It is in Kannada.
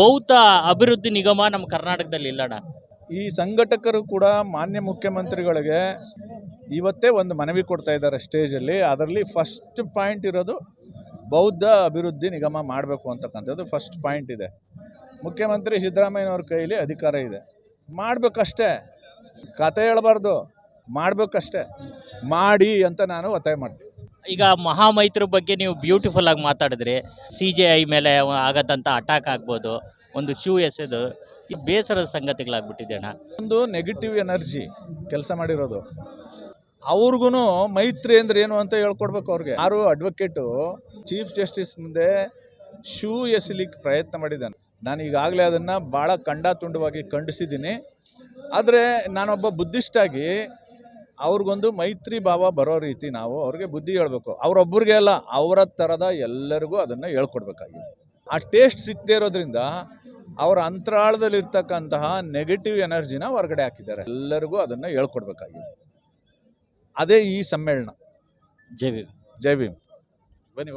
ಬೌದ್ಧ ಅಭಿವೃದ್ಧಿ ನಿಗಮ ನಮ್ಮ ಕರ್ನಾಟಕದಲ್ಲಿ ಇಲ್ಲಣ್ಣ. ಈ ಸಂಘಟಕರು ಕೂಡ ಮಾನ್ಯ ಮುಖ್ಯಮಂತ್ರಿಗಳಿಗೆ ಇವತ್ತೇ ಒಂದು ಮನವಿ ಕೊಡ್ತಾ ಇದ್ದಾರೆ ಸ್ಟೇಜಲ್ಲಿ. ಅದರಲ್ಲಿ ಫಸ್ಟ್ ಪಾಯಿಂಟ್ ಇರೋದು ಬೌದ್ಧ ಅಭಿವೃದ್ಧಿ ನಿಗಮ ಮಾಡಬೇಕು ಅಂತಕ್ಕಂಥದ್ದು ಫಸ್ಟ್ ಪಾಯಿಂಟ್ ಇದೆ. ಮುಖ್ಯಮಂತ್ರಿ ಸಿದ್ದರಾಮಯ್ಯನವ್ರ ಕೈಲಿ ಅಧಿಕಾರ ಇದೆ. ಮಾಡಬೇಕಷ್ಟೇ. ಕತೆ ಹೇಳಬಾರ್ದು. ಮಾಡಬೇಕಷ್ಟೇ. ಮಾಡಿ ಅಂತ ನಾನು ಒತ್ತಾಯ ಮಾಡ್ತೀನಿ. ಈಗ ಮಹಾಮೈತ್ರಿ ಬಗ್ಗೆ ನೀವು ಬ್ಯೂಟಿಫುಲ್ ಆಗಿ ಮಾತಾಡಿದ್ರಿ. ಸಿ ಜೆ ಐ ಮೇಲೆ ಆಗದಂತ ಅಟ್ಯಾಕ್ ಆಗ್ಬೋದು, ಒಂದು ಶೂ ಎಸೆದು, ಈ ಬೇಸರದ ಸಂಗತಿಗಳಾಗ್ಬಿಟ್ಟಿದೆ ಅಣ್ಣ ಒಂದು ನೆಗೆಟಿವ್ ಎನರ್ಜಿ ಕೆಲಸ ಮಾಡಿರೋದು. ಅವ್ರಿಗೂ ಮೈತ್ರಿ ಅಂದ್ರೆ ಏನು ಅಂತ ಹೇಳ್ಕೊಡ್ಬೇಕು ಅವ್ರಿಗೆ. ಯಾರು ಅಡ್ವೊಕೇಟು ಚೀಫ್ ಜಸ್ಟಿಸ್ ಮುಂದೆ ಶೂ ಎಸಲಿಕ್ಕೆ ಪ್ರಯತ್ನ ಮಾಡಿದ್ದಾನೆ. ನಾನು ಈಗಾಗಲೇ ಅದನ್ನು ಭಾಳ ಖಂಡಾತುಂಡವಾಗಿ ಖಂಡಿಸಿದ್ದೀನಿ. ಆದರೆ ನಾನೊಬ್ಬ ಬುದ್ಧಿಸ್ಟಾಗಿ ಅವ್ರಿಗೊಂದು ಮೈತ್ರಿ ಭಾವ ಬರೋ ರೀತಿ ನಾವು ಅವ್ರಿಗೆ ಬುದ್ಧಿ ಹೇಳ್ಬೇಕು. ಅವರೊಬ್ಬರಿಗೆ ಅಲ್ಲ ಅವರ ಥರದ ಎಲ್ಲರಿಗೂ ಅದನ್ನು ಹೇಳ್ಕೊಡ್ಬೇಕಾಗಿದೆ. ಆ ಟೇಸ್ಟ್ ಸಿಗದೇ ಇರೋದ್ರಿಂದ ಅವರ ಅಂತರಾಳದಲ್ಲಿರ್ತಕ್ಕಂತಹ ನೆಗೆಟಿವ್ ಎನರ್ಜಿನ ಹೊರಗಡೆ ಹಾಕಿದ್ದಾರೆ. ಎಲ್ಲರಿಗೂ ಅದನ್ನು ಹೇಳ್ಕೊಡ್ಬೇಕಾಗಿದೆ. ಅದೇ ಈ ಸಮ್ಮೇಳನ. ಜೈ ಭೀಮ್. ಜೈ ಭೀಮ್. ಬನ್ನಿ